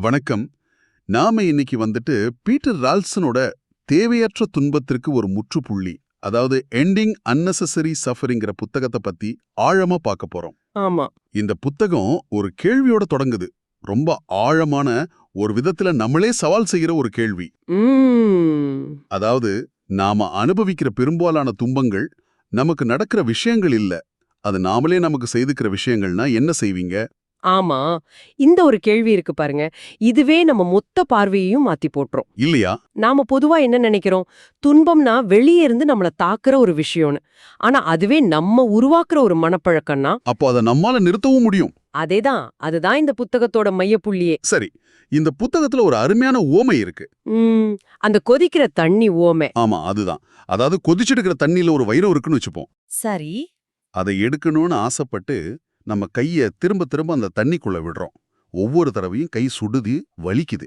வணக்கம். நாம இன்னைக்கு வந்துட்டு பீட்டர் ரால்சனோட தேவையற்ற துன்பத்திற்கு ஒரு முற்றுப்புள்ளி அதாவது எண்டிங் unnecessary சஃபரிங்கிற புத்தகத்தை பத்தி ஆழமா பார்க்க போறோம். ஆமா. இந்த புத்தகம் ஒரு கேள்வியோட தொடங்குது. ரொம்ப ஆழமான ஒரு விதத்துல நம்மளே சவால் செய்யற ஒரு கேள்வி. அதாவது நாம அனுபவிக்கிற பெரும்பாலான துன்பங்கள் நமக்கு நடக்கிற விஷயங்கள் இல்ல. அது நாமளே நமக்கு செய்துக்கிற விஷயங்கள்னா என்ன செய்வீங்க? ஆமா. இந்த ஒரு கேள்வி இருக்கு பாருங்க. இதுவே நம்ம மொத்த பார்வையையும் மாத்தி போட்டுரும். இல்லையா? நாம பொதுவா என்ன நினைக்கிறோம்? துன்பம்னா வெளியே இருந்து நம்மள தாக்குற ஒரு விஷயம்னு. ஆனா அதுவே நம்ம உருவாக்குற ஒரு மனப்பழக்கம்னா அப்போ அதை நம்மால நிறுத்தவும் முடியும். அதேதான். அதுதான் இந்த புத்தகத்தோட மையப்புள்ளியே. சரி. இந்த புத்தகத்துல ஒரு அருமையான ஓமை இருக்கு. அந்த கொதிக்கிற தண்ணி ஓமை. ஆமா அதுதான். அதாவது கொதிச்செடுக்கிற தண்ணியில ஒரு வைரம் இருக்குன்னு வச்சுப்போம். சரி. அதை எடுக்கணும்னு ஆசைப்பட்டு நம்ம கைய திரும்ப திரும்ப அந்த தண்ணிக்குள்ள விடுறோம். ஒவ்வொரு தடவையும் கை சுடுது வலிக்குது.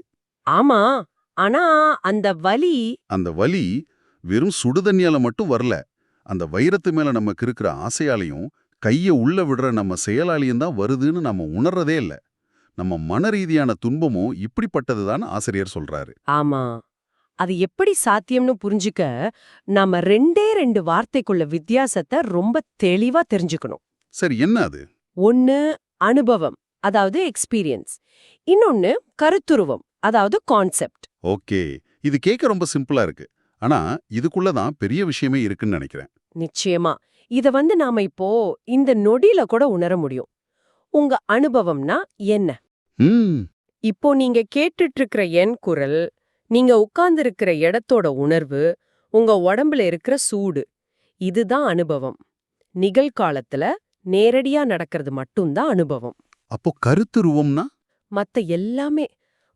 ஆமா. ஆனா அந்த வலி அந்த வலி வெறும் சுடுதண்ணியால மட்டும் வரல. அந்த வைரத்து மேல நமக்கு இருக்கிற ஆசையாலையும் கைய உள்ள விடுற நம்ம செயலாலையும் தான் வருதுன்னு நம்ம உணர்றதே இல்ல. நம்ம மன ரீதியான துன்பமும் இப்படிப்பட்டதுதான் ஆசிரியர் சொல்றாரு. ஆமா. அது எப்படி சாத்தியம்னு புரிஞ்சுக்க நாம ரெண்டே ரெண்டு வார்த்தைக்குள்ள வித்தியாசத்தை ரொம்ப தெளிவா தெரிஞ்சுக்கணும். சரி என்ன அது? ஒன்னு அனுபவம் அதாவது எக்ஸ்பீரியன்ஸ் இன்னொன்னு கருத்துருவம் அதாவது கான்செப்ட் ஓகே. இது கேட்க ரொம்ப சிம்பிளா இருக்கு. ஆனா இதுக்குள்ள தான் பெரிய விஷயமே இருக்குன்னு நினைக்கிறேன். நிச்சயமா. இத வந்து நாம இப்போ இந்த நொடியில கூட உணர முடியும். உங்க அனுபவம்னா என்ன? ம். இப்போ நீங்க கேட்டுட்டு இருக்கிற என் குரல் நீங்க உட்கார்ந்திருக்கிற இடத்தோட உணர்வு உங்க உடம்புல இருக்கிற சூடு இதுதான் அனுபவம். நிகழ்காலத்துல நேரடியா நடக்கிறது மட்டும்தான் அனுபவம். அப்போ கருத்துருவம்னா மத்த எல்லாமே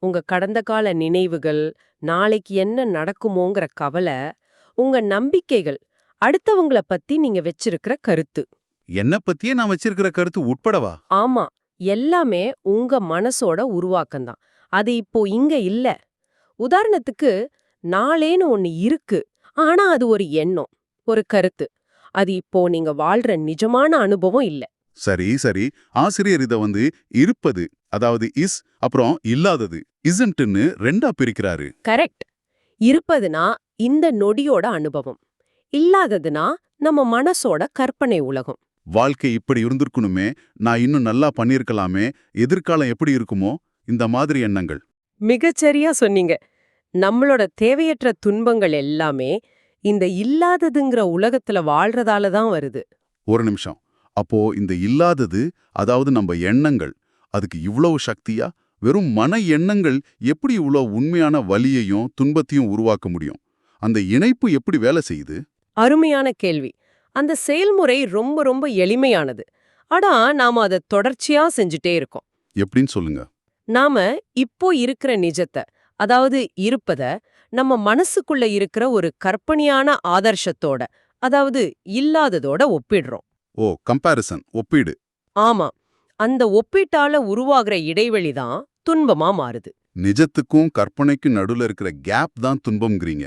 உங்க கடந்த கால நினைவுகள் நாளைக்கு என்ன நடக்குமோங்கிற கவலை உங்க நம்பிக்கைகள் அடுத்தவங்கள பத்தி நீங்க வச்சிருக்கிற கருத்து. என்ன பத்தியே நான் வச்சிருக்கிற கருத்து உட்படவா? ஆமா எல்லாமே உங்க மனசோட உருவாக்கம்தான் அது இப்போ இங்க இல்ல. உதாரணத்துக்கு நாளேன்னு ஒன்னு இருக்கு ஆனா அது ஒரு எண்ணம் ஒரு கருத்து. அது இப்போ நீங்க வாழ்ற நிஜமான அனுபவம் இல்ல. சரி சரி. ஆசிரியர் இத வந்து இருப்பது அதாவது இஸ் அப்புறம் இல்லாதது இசன்ட்னு ரெண்டா பிரிக்கிறாரு. கரெக்ட். இருப்பதுனா இந்த நொடியோட அனுபவம் இல்லாததுனா நம்ம மனசோட கற்பனை உலகம். வாழ்க்கை இப்படி இருந்திருக்கணுமே நான் இன்னும் நல்லா பண்ணியிருக்கலாமே எதிர்காலம் எப்படி இருக்குமோ இந்த மாதிரி எண்ணங்கள். மிகச்சரியா சொன்னீங்க. நம்மளோட தேவையற்ற துன்பங்கள் எல்லாமே இந்த இல்லாததுங்கிற உலகத்துல வாழ்றதால தான் வருது. ஒரு நிமிஷம். அப்போ இந்த இல்லாதது அதாவது நம்ம எண்ணங்கள் அதுக்கு இவ்வளவு சக்தியா? வெறும் மன எண்ணங்கள் எப்படி இவ்வளவு உண்மையான வலியையும் துன்பத்தையும் உருவாக்க முடியும்? அந்த இணைப்பு எப்படி வேலை செய்யுது? அருமையான கேள்வி. அந்த செயல்முறை ரொம்ப ரொம்ப எளிமையானது. ஆனா நாம அதை தொடர்ச்சியா செஞ்சுட்டே இருக்கோம். எப்படின்னு சொல்லுங்க. நாம இப்போ இருக்கிற நிஜத்தை அதாவது இருப்பத நம்ம மனசுக்குள்ள இருக்கிற ஒரு கற்பனையான ஆதர்ஷத்தோட அதாவது இல்லாததோட ஒப்பிடுறோம். ஓ கம்பாரிசன் ஒப்பீடு. ஆமா. அந்த ஒப்பீட்டால உருவாகிற இடைவெளி தான் துன்பமா மாறுது. நிஜத்துக்கும் கற்பனைக்கும் நடுவுல இருக்கிற கேப் தான் துன்பம்ங்கிறீங்க.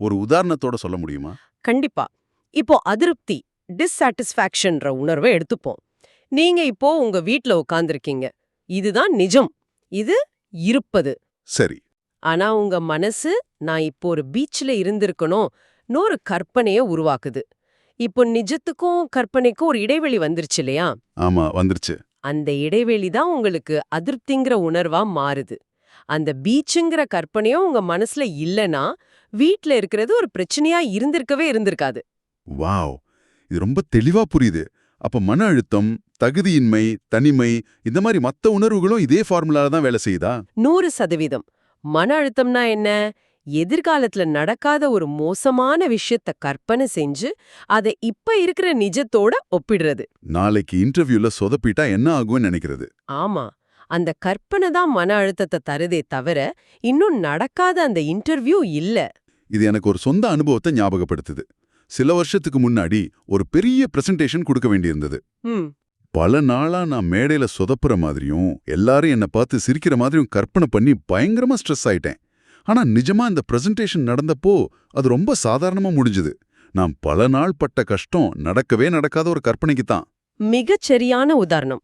ஒரு உதாரணத்தோட சொல்ல முடியுமா? கண்டிப்பா. இப்போ அதிருப்தி டிஸ்சாட்டிஸ்ஃபேக்ஷன்ற உணர்வை எடுத்துப்போம். நீங்க இப்போ உங்க வீட்ல உட்கார்ந்திருக்கீங்க இதுதான் நிஜம். இது இருப்பது. சரி. ஆனா உங்க மனசு நான் இப்போ ஒரு பீச்ல இருந்திருக்கணும் ஒரு கற்பனைய உருவாக்குது. இப்போ நிஜத்துக்கும் கற்பனைக்கும் ஒரு இடைவெளி வந்துருச்சு இல்லையா? ஆமா வந்துருச்சு. அந்த இடைவெளி தான் உங்களுக்கு அதிருப்திங்கிற உணர்வா மாறுது. அந்த பீச்சுங்கிற கற்பனையும் உங்க மனசுல இல்லனா வீட்ல இருக்கிறது ஒரு பிரச்சனையா இருந்திருக்கவே இருந்திருக்காது. வாவ்! இது ரொம்ப தெளிவா புரியுது. அப்ப மன அழுத்தம் தகுதியின்மை தனிமை இந்த மாதிரி மத்த உணர்வுகளும் இதே ஃபார்முலால தான் வேலை செய்யுதா? நூறு சதவீதம். மன அழுத்தம்னா என்ன? எதிர்காலத்துல நடக்காத ஒரு மோசமான விஷயத்த கற்பனை செஞ்சு அதை இப்ப இருக்கிற நிஜத்தோட ஒப்பிடுறது. நாளைக்கு இன்டர்வியூல சொதப்பிட்டா என்ன ஆகும்னு நினைக்கிறது. ஆமா. அந்த கற்பனை தான் மன அழுத்தத்தை தருதே தவிர இன்னும் நடக்காத அந்த இன்டர்வியூ இல்ல. இது எனக்கு ஒரு சொந்த அனுபவத்தை ஞாபகப்படுத்துது. சில வருஷத்துக்கு முன்னாடி ஒரு பெரிய பிரசன்டேஷன் கொடுக்க வேண்டியிருந்தது. பல நாளா நான் மேடையில சொதப்புற மாதிரியும் எல்லாரும் என்னை பார்த்து சிரிக்கிற மாதிரியும் கற்பனை பண்ணி பயங்கரமா ஸ்ட்ரெஸ் ஆயிட்டேன். ஆனா நிஜமா இந்த பிரசன்டேஷன் நடந்தப்போ அது ரொம்ப சாதாரணமா முடிஞ்சுது. நான் பல நாள் பட்ட கஷ்டம் நடக்கவே நடக்காத ஒரு கற்பனைக்கு தான். மிகச் சரியான உதாரணம்.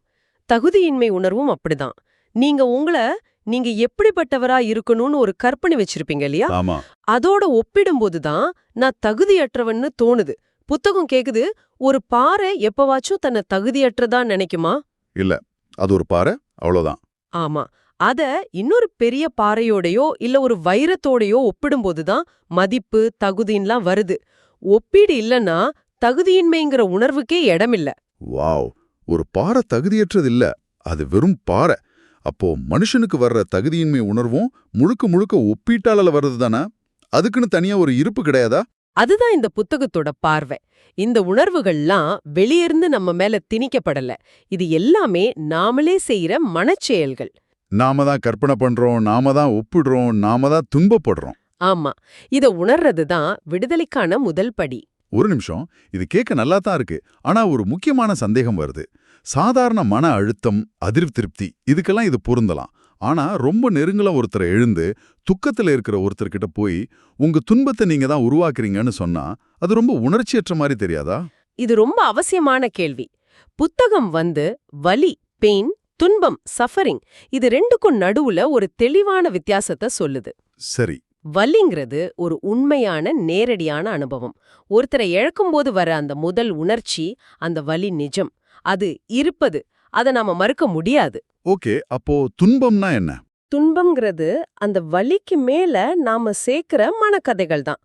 தகுதியின்மை உணர்வும் அப்படிதான். நீங்க உங்கள நீங்க எப்படிப்பட்டவரா இருக்கணும்னு ஒரு கற்பனை வச்சிருப்பீங்க இல்லையா? ஆமா. அதோட ஒப்பிடும்போது தான் நான் தகுதியற்றவன்னு தோணுது. புத்தகம் கேக்குது ஒரு பாறை எப்பவாச்சும் தன்னை தகுதியற்றதா நினைக்குமா? அது ஒரு பாறை அவ்வளவுதான் ஆமா அத இன்னொரு பெரிய பாறையோடையோ இல்ல ஒரு வைரத்தோடையோ ஒப்பிடும்போது தான் மதிப்பு தகுதின்லாம் வருது. ஒப்பீடு இல்லனா தகுதியின்மைங்கிற உணர்வுக்கே இடமில்ல. வாவ் ஒரு பாறை தகுதியற்றது இல்ல அது வெறும் பாறை. அப்போ மனுஷனுக்கு வர்ற தகுதியின்மை உணர்வும் முழுக்க முழுக்க ஒப்பீட்டால வர்றது தானே? அதுக்குன்னு தனியா ஒரு இருப்பு கிடையாதா? அதுதான் இந்த புத்தகத்தோட பார்வை. இந்த உணர்வுகள்லாம் வெளியிருந்து நம்ம மேல திணிக்கப்படல. இது எல்லாமே நாமளே செய்யற மனச்செயல்கள். நாம தான் கற்பனை பண்றோம் நாம தான் ஒப்பிடுறோம் நாம தான் துன்பப்படுறோம். ஆமா. இத உணர்றது தான் விடுதலைக்கான முதல் படி. ஒரு நிமிஷம். இது கேட்க நல்லா தான் இருக்கு. ஆனா ஒரு முக்கியமான சந்தேகம் வருது. சாதாரண மன அழுத்தம் அதிருப்தி திருப்தி இதுக்கெல்லாம் இது பொருந்தலாம். ஆனா ரொம்ப நெருங்கல ஒருத்தரை எழுந்து துக்கத்துல இருக்கிற ஒருத்தர்கிட்ட போய் உங்க துன்பத்தை நீங்க தான் உருவாக்குறீங்கன்னு சொன்னா அது ரொம்ப உணர்ச்சியற்ற மாதிரி தெரியாதா? இது ரொம்ப அவசியமான கேள்வி. புத்தகம் வந்து வலி பெயின் துன்பம் சஃபரிங் இது ரெண்டுக்கும் நடுவுல ஒரு தெளிவான வித்தியாசத்தை சொல்லுது. சரி. வலிங்கிறது ஒரு உண்மையான நேரடியான அனுபவம். ஒருத்தரை இழக்கும்போது வர அந்த முதல் உணர்ச்சி அந்த வலி நிஜம். அது இருப்பது அதை நாம மறுக்க முடியாது. ஓகே அப்போ துன்பம்னா என்ன? துன்பம்ங்கிறது அந்த வலிக்கு மேல நாம சேர்க்கிற மனக்கதைகள் தான்.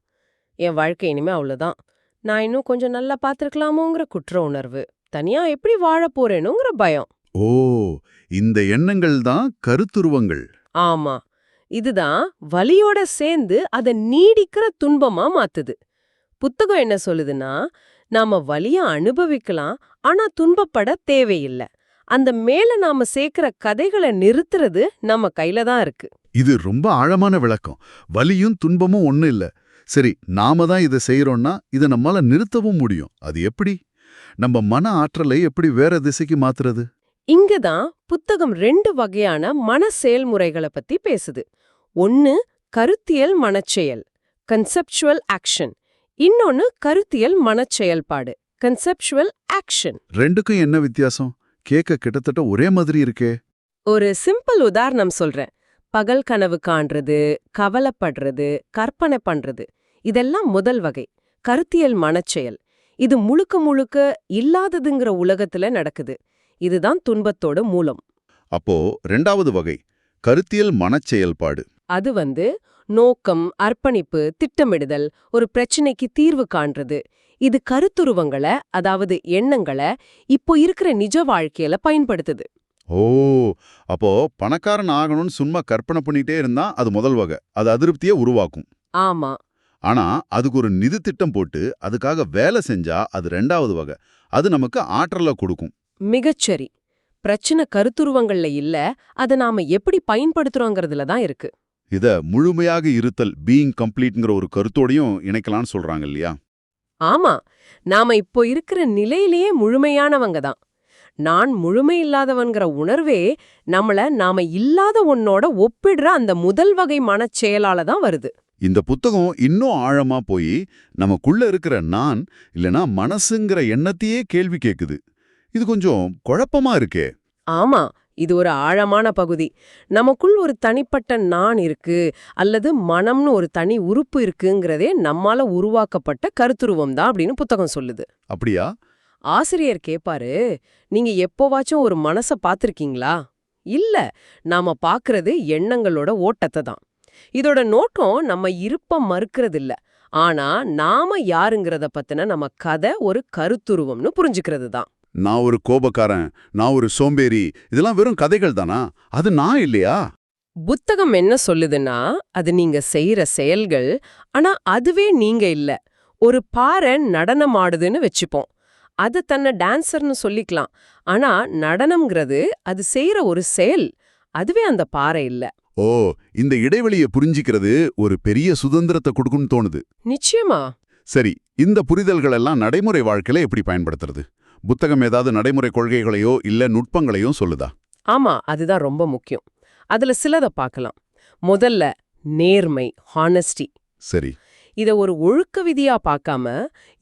என் வாழ்க்கை இனிமே அவ்வளவுதான். நான் இன்னும் கொஞ்சம் நல்லா பார்த்திருக்கலாமோங்கிற குற்ற உணர்வு. தனியா எப்படி வாழப் போறேனுங்கிற பயம். ஓ இந்த எண்ணங்கள் தான் கருத்துருவங்கள். ஆமா. இதுதான் வலியோட சேர்ந்து அதை நீடிக்கிற துன்பமா மாத்துது. புத்தகம் என்ன சொல்லுதுன்னா நாம வலிய அனுபவிக்கலாம் ஆனா துன்பப்பட தேவையில்லை. அந்த மேல நாம சேர்க்கிற கதைகளை நிறுத்துறது நம்ம கையில தான் இருக்கு. இது ரொம்ப ஆழமான விளக்கம். வலியும் துன்பமும் ஒண்ணு இல்ல. சரி நாம தான் இதை செய்யறோம்னா இதை நம்மால நிறுத்தவும் முடியும். அது எப்படி? நம்ம மன ஆற்றலை எப்படி வேற திசைக்கு மாத்துறது? இங்கதான் புத்தகம் ரெண்டு வகையான மன செயல்முறைகளை பத்தி பேசுது. ஒன்னு கருத்தியல் மனச்செயல் கன்செப்சுவல் ஆக்ஷன் இன்னொன்னு கருத்தியல் மனச்செயல்பாடு கன்செப்சுவல் ஆக்ஷன் ரெண்டுக்கும் என்ன வித்தியாசம்? கேட்க கிட்டத்தட்ட ஒரே மாதிரி இருக்கே. ஒரு சிம்பிள் உதாரணம் சொல்றேன். பகல் கனவு காண்றது கவலைப்படுறது கற்பனை பண்றது. இதெல்லாம் முதல் வகை. கருத்தியல் மனச்செயல். இது முழுக்க முழுக்க இல்லாததுங்கிற உலகத்துல நடக்குது. இதுதான் துன்பத்தோட மூலம். அப்போ ரெண்டாவது வகை. கருத்தியல் மனச்செயல்பாடு. அது வந்து நோக்கம் அர்ப்பணிப்பு திட்டமிடுதல் ஒரு பிரச்சனைக்கு தீர்வு காண்றது. இது கருத்துருவங்களை அதாவது எண்ணங்களை இப்போ இருக்கிற நிஜ வாழ்க்கையில பயன்படுத்துது. ஓ அப்போ பணக்காரன் ஆகணும்னு சும்மா கற்பனை பண்ணிட்டே இருந்தா அது முதல் வகை. அது அதிருப்தியை உருவாக்கும். ஆமா. ஆனா அதுக்கு ஒரு நிதி திட்டம் போட்டு அதுக்காக வேலை செஞ்சா அது ரெண்டாவது வகை. அது நமக்கு ஆற்றலை கொடுக்கும். மிகச்சரி. பிரச்சனை கருத்துருவங்கள்ல இல்ல அதை நாம எப்படி பயன்படுத்துறோங்கிறதுல தான் இருக்கு. இத முழுமையாக இருத்தல் பீயிங் கம்ப்ளீட்ங்கிற ஒரு கருத்தோடையும் இணைக்கலாம்னு சொல்றாங்க இல்லையா? ஆமா நாம இப்போ இருக்கிற நிலையிலேயே முழுமையானவங்க தான். நான் முழுமை இல்லாதவன்கிற உணர்வே நம்மள நாம இல்லாத ஒன்னோட ஒப்பிடுற அந்த முதல் வகை மனச்செயலால தான் வருது. இந்த புத்தகம் இன்னும் ஆழமா போய் நமக்குள்ள இருக்கிற நான் இல்லனா மனசுங்கிற எண்ணத்தையே கேள்வி கேக்குது. இது கொஞ்சம் குழப்பமா இருக்கே. ஆமா இது ஒரு ஆழமான பகுதி. நமக்குள் ஒரு தனிப்பட்ட நான் இருக்கு அல்லது மனம்னு ஒரு தனி உறுப்பு இருக்குங்கிறதே நம்மால உருவாக்கப்பட்ட கருத்துருவம் தான் அப்படின்னு புத்தகம் சொல்லுது. அப்படியா? ஆசிரியர் கேப்பாரு நீங்க எப்போவாச்சும் ஒரு மனச பாத்திருக்கீங்களா இல்ல நாம பாக்குறது எண்ணங்களோட ஓட்டத்தை தான். இதோட நோக்கம் நம்ம இருப்ப மறுக்கிறது இல்ல ஆனா நாம யாருங்கிறத பத்தின நம்ம கதை ஒரு கருத்துருவம்னு புரிஞ்சுக்கிறது தான். நான் ஒரு கோபக்காரன் நான் ஒரு சோம்பேறி இதெல்லாம் வெறும் கதைகள் தானா? அது நான் இல்லையா? புத்தகம் என்ன சொல்லுதுன்னா அது நீங்க செய்யற செயல்கள் ஆனா அதுவே நீங்க இல்ல. ஒரு பாறை நடனம் ஆடுதுன்னு வச்சுப்போம். அது தன்னை டான்சர்னு சொல்லிக்கலாம். ஆனா நடனம்ங்கிறது அது செய்யற ஒரு செயல் அதுவே அந்த பாறை இல்ல. ஓ இந்த இடைவெளியை புரிஞ்சிக்கிறது ஒரு பெரிய சுதந்திரத்தை கொடுக்கும்னு தோணுது. நிச்சயமா. சரி இந்த புரிதல்கள் எல்லாம் நடைமுறை வாழ்க்கையில எப்படி பயன்படுத்துறது? புத்தகம் ஏதாவது நடைமுறை கொள்கைகளையோ இல்ல நுட்பங்களையோ சொல்லுதா? ஆமா அதுதான் ரொம்ப முக்கியம். அதுல சிலத பார்க்கலாம் முதல்ல நேர்மை ஹானஸ்டி சரி. இத ஒரு ஒழுக்க விதியா பார்க்காம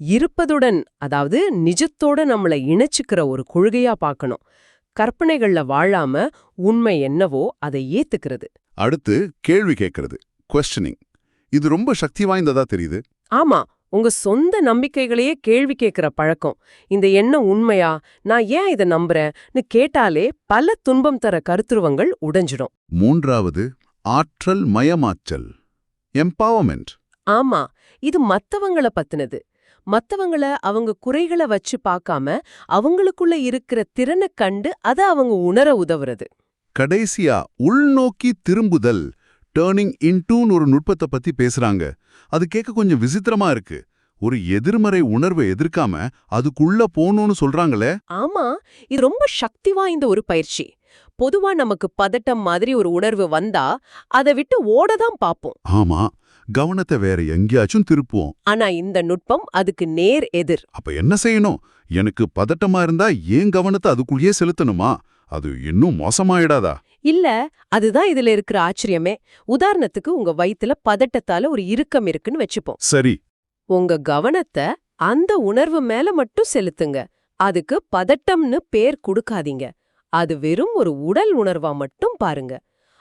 இருப்பதுடன் அதாவது நிஜத்தோட நம்மளை இணைச்சுக்கிற ஒரு கொள்கையா பார்க்கணும் கற்பனைகள்ல வாழாம உண்மை என்னவோ அதை ஏத்துக்கிறது. அடுத்து கேள்வி கேட்கறது கொஸ்டினிங் இது ரொம்ப சக்தி வாய்ந்ததா தெரியுது? ஆமா உங்க சொந்த நம்பிக்கைகளையே கேள்வி கேட்கிற பழக்கம். இந்த எண்ணம் உண்மையா? நான் ஏன் இதை நம்புறேன்னு கேட்டாலே பல துன்பம் தர கருத்துருவங்கள் உடைஞ்சிடும். மூன்றாவது ஆற்றல் மயமாச்சல். எம்பவர்மெண்ட் ஆமா இது மத்தவங்கள பத்தினது. மத்தவங்கள அவங்க குறைகளை வச்சு பார்க்காம அவங்களுக்குள்ள இருக்கிற திறனை கண்டு அதை அவங்க உணர உதவுறது. கடைசியா உள்நோக்கி திரும்புதல். டேர்னிங் இன்டூன்னு ஒரு நுட்பத்தை பத்தி பேசுறாங்க. அது கேட்க கொஞ்சம் விசித்திரமா இருக்கு. ஒரு எதிர்மறை உணர்வை எதிர்க்காம அதுக்குள்ள போகணும்னு சொல்றாங்களே? ஆமா இது ரொம்ப சக்தி வாய்ந்த ஒரு பயிற்சி. பொதுவா நமக்கு பதட்டம் மாதிரி ஒரு உணர்வு வந்தா அதை விட்டு ஓடதான் பாப்போம். ஆமா கவனத்தை வேற எங்கேயாச்சும் திருப்புவோம். ஆனா இந்த நுட்பம் அதுக்கு நேர் எதிர். அப்ப என்ன செய்யணும்? எனக்கு பதட்டமா இருந்தா ஏன் கவனத்தை அதுக்குள்ளேயே செலுத்தணுமா? அது இன்னும் மோசமாயிடாதா? இல்ல அதுதான் இதுல இருக்கிற ஆச்சரியமே. உதாரணத்துக்கு உங்க வயித்துல பதட்டத்தால ஒரு இறுக்கம் இருக்குன்னு வச்சுப்போம். சரி. உங்க கவனத்தை அந்த உணர்வு மேல மட்டும் செலுத்துங்க. அதுக்கு பதட்டம்னு பேர் கொடுக்காதீங்க. அது வெறும் ஒரு உடல் உணர்வா மட்டும் பாருங்க.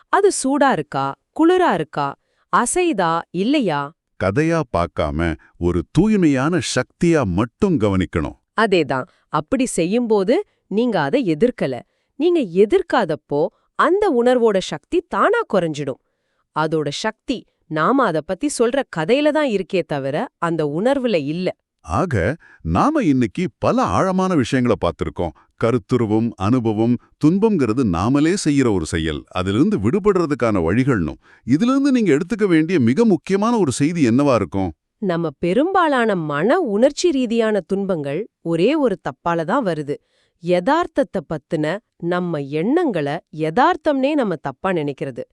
அது சூடா இருக்கா? குளிரா இருக்கா? அசைதா இல்லையா? கதையா பார்க்காம ஒரு தூய்மையான சக்தியா மட்டும் கவனிக்கணும். அதேதான். அப்படி செய்யும்போது நீங்க அதை எதிர்க்கல. நீங்க எதிர்க்காதப்போ அந்த உணர்வோட சக்தி தானா குறைஞ்சிடும். அதோட சக்தி நாம அத பத்தி சொல்ற கதையில தான் இருக்கே தவிர அந்த உணர்வுல இல்ல. ஆக நாம இன்னைக்கு பல ஆழமான விஷயங்களை பார்த்திருக்கோம். கருத்துருவம் அனுபவம் துன்பம்ங்கிறது நாமளே செய்யற ஒரு செயல். அதிலிருந்து விடுபடுறதுக்கான வழிகள்னும். இதிலிருந்து நீங்க எடுத்துக்க வேண்டிய மிக முக்கியமான ஒரு செய்தி என்னவா இருக்கும்? நம்ம பெரும்பாலான மன உணர்ச்சி ரீதியான துன்பங்கள் ஒரே ஒரு தப்பால தான் வருது. யதார்த்தத்தை பத்தின நம்ம எண்ணங்களை யதார்த்தம்னே நம்ம தப்பா நினைக்கிறது.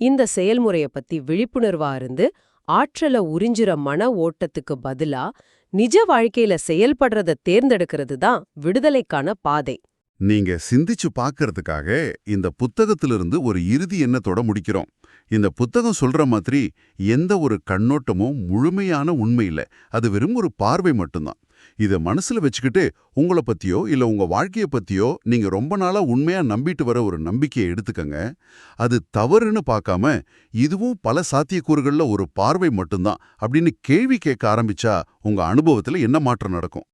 இந்த செயல்முறைய பத்தி விழிப்புணர்வா இருந்து ஆற்றல உறிஞ்சுற மன ஓட்டத்துக்கு பதிலா நிஜ வாழ்க்கையில செயல்படுறத தேர்ந்தெடுக்கிறது தான் விடுதலைக்கான பாதை. நீங்க சிந்திச்சு பார்க்கறதுக்காக இந்த புத்தகத்திலிருந்து ஒரு இறுதி எண்ணத்தோட முடிக்கிறோம். இந்த புத்தகம் சொல்ற மாதிரி எந்த ஒரு கண்ணோட்டமும் முழுமையான உண்மை அது வெறும் ஒரு பார்வை மட்டும்தான். இத மனசுல வச்சுக்கிட்டு உங்களை பத்தியோ இல்ல உங்க வாழ்க்கைய பத்தியோ நீங்க ரொம்ப நாளா உண்மையா நம்பிட்டு வர ஒரு நம்பிக்கையை எடுத்துக்கங்க. அது தவறுன்னு பார்க்காம இதுவும் பல சாத்தியக்கூறுகள்ல ஒரு பார்வை மட்டும்தான் அப்படின்னு கேள்வி கேட்க ஆரம்பிச்சா உங்க அனுபவத்துல என்ன மாற்றம் நடக்கும்?